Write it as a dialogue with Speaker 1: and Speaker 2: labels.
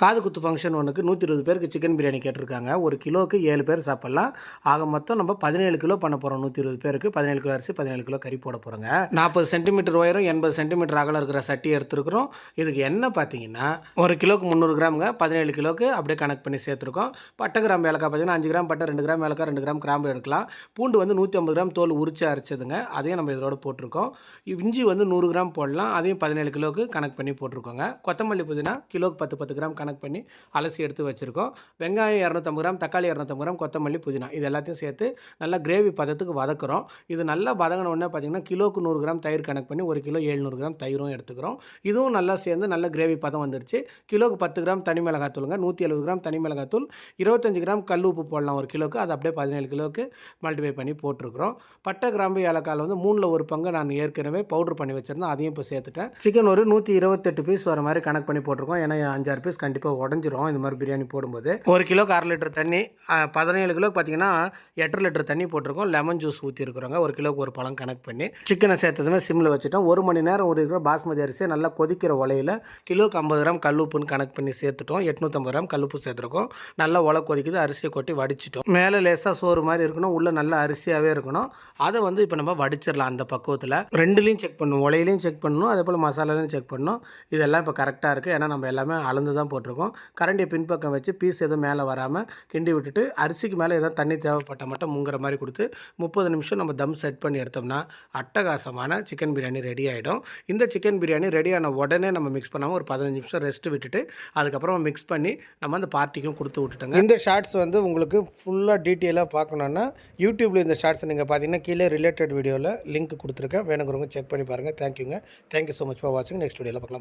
Speaker 1: காது குத்து ஃபங்க்ஷன் ஒன்றுக்கு நூற்றி இருபது பேருக்கு சிக்கன் பிரியாணி கேட்டிருக்காங்க. ஒரு கிலோவுக்கு ஏழு பேர் சாப்பிட்லாம். ஆக மொத்தம் நம்ம பதினேழு கிலோ பண்ண போகிறோம் நூற்றி இருபது பேருக்கு. பதினேழு கிலோ அரிசி பதினேழு கிலோ கறி போட போகிறோங்க நாற்பது சென்டிமீட்டர் உயரம் எண்பது சென்டிமீட்டர் அகலம் இருக்கிற சட்டி எடுத்துருக்குறோம். இதுக்கு என்ன பார்த்தீங்கன்னா ஒரு கிலோக்கு முந்நூறு கிராமுங்க. பதினேழு கிலோக்கு அப்படியே கணக்கு பண்ணி சேர்த்துருக்கோம். பட்டை கிராம் ஏலக்காய் பார்த்தீங்கன்னா அஞ்சு கிராம் பட்டை ரெண்டு கிராம் ஏலக்காய் ரெண்டு கிராம் கிராம்பு எடுக்கலாம். பூண்டு வந்து நூற்றி ஐம்பது கிராம் தோல் உரிச்சு அரைச்சதுங்க. அதையும் நம்ம இதோட போட்டிருக்கோம். இஞ்சி வந்து நூறு கிராம் போடலாம். அதையும் பதினேழு கிலோக்கு கணக்கு பண்ணி போட்டிருக்கோங்க. கொத்தமல்லி புதினா கிலோக்கு பத்து பத்து கிராம் கணக்கு கணக்கு பண்ணி அலசி எடுத்து வச்சுருக்கோம். வெங்காயம் இரநூத்தம்பது கிராம் தக்காளி இரநூத்தம்பது கிராம் கொத்தமல்லி புதினா இது எல்லாத்தையும் சேர்த்து நல்லா கிரேவி பதத்துக்கு வதக்குறோம். இது நல்லா வதங்கின உடனே பார்த்தீங்கன்னா கிலோக்கு நூறு கிராம் தயிர் கணக்கு பண்ணி ஒரு கிலோ ஏழ்நூறு கிராம் தயிரும் எடுத்துக்கிறோம். இதுவும் நல்லா சேர்ந்து நல்ல கிரேவி பதம் வந்துருச்சு. கிலோக்கு பத்து கிராம் தனி மிளகாத்தூளுங்க நூற்றி எழுபது கிராம் தனி மிளகாத்தூள் இருபத்தஞ்சி கிராம் கல் உப்பு போடலாம் ஒரு கிலோக்கு. அது அப்படியே பதினேழு கிலோக்கு மல்டிஃபை பண்ணி போட்டிருக்கிறோம். பட்டை கிராம்பு ஏலக்காயில் வந்து மூணில் ஒரு பங்கு நான் ஏற்கனவே பவுடர் பண்ணி வச்சுருந்தேன். அதையும் இப்போ சேர்த்துட்டேன். சிக்கன் ஒரு நூற்றி இருபத்தெட்டு பீஸ் வர மாதிரி கணக்கு பண்ணி போட்டிருக்கோம். ஏன்னா அஞ்சாறு பீஸ் கண்டிப்பாக உடஞ்சிரும். இந்த மாதிரி பிரியாணி போடும்போது. ஒரு கிலோக்கு அரை லிட்டர் தண்ணி பதினேழு கிலோக்கு பார்த்தீங்கன்னா எட்டரை லிட்டர் தண்ணி போட்டிருக்கோம். லெமன் ஜூஸ் ஊற்றிருக்கிறோங்க ஒரு கிலோக்கு ஒரு பழம் கணக்கு பண்ணி. சிக்கனை சேர்த்ததுமே சிம்மில் வச்சுட்டோம். ஒரு மணி நேரம் ஒரு கிலோ பாஸ்மதி அரிசியை நல்லா கொதிக்கிற உலையில் கிலோக்கு ஐம்பது கிராம் கல்லுப்புன்னு கணக்கு பண்ணி சேர்த்துட்டோம். எட்நூற்றம்பது கிராம் கல்லுப்பு சேர்த்துருக்கோம். நல்லா உலை கொதிக்குது. அரிசியை கொட்டி வடிச்சிட்டோம். மேலே லேசாக சோறு மாதிரி இருக்கணும். உள்ளே நல்லா அரிசியாகவே இருக்கணும். அதை வந்து இப்போ நம்ம வடிச்சிடலாம் அந்த பக்குவத்தில். ரெண்டுலேயும் செக் பண்ணணும் உலையிலையும் செக் பண்ணணும். அதே போல் மசாலாலையும் செக் பண்ணணும். இதெல்லாம் இப்போ கரெக்டாக இருக்குது ஏன்னா நம்ம எல்லாமே அளந்து தான் போட்டிருக்கோம். கரண்டியை பின்பக்கம் வச்சு பீஸ் எதுவும் மேலே வராமல் கிண்டி விட்டுட்டு அரிசிக்கு மேலே எதாவது தண்ணி தேவைப்பட்ட மட்டும் முங்குற மாதிரி கொடுத்து முப்பது நிமிஷம் நம்ம தம் செட் பண்ணி எடுத்தோம்னா அட்டகாசமான சிக்கன் பிரியாணி ரெடி ஆகிடும் இந்த சிக்கன் பிரியாணி ரெடியான உடனே நம்ம மிக்ஸ் பண்ணாமல் ஒரு பதினஞ்சு நிமிஷம் ரெஸ்ட் விட்டுட்டு அதுக்கப்புறம் மிக்ஸ் பண்ணி நம்ம அந்த பார்ட்டிக்கும் கொடுத்து விட்டுட்டோங்க. இந்த ஷார்ட்ஸ் வந்து உங்களுக்கு ஃபுல்லாக டீட்டெயிலாக பார்க்கணுன்னா யூடியூப்பில் இந்த ஷார்ட்ஸ் நீங்கள் பார்த்தீங்கன்னா கீழே ரிலேட்டட் வீடியோவில் லிங்க் கொடுத்துருக்கேன். வேணுங்கிறவங்க செக் பண்ணி பாருங்கள் தேங்க்யூங்க thank you so much for வாட்சிங் நெக்ஸ்ட் வீடியோவில் பார்க்கலாம்.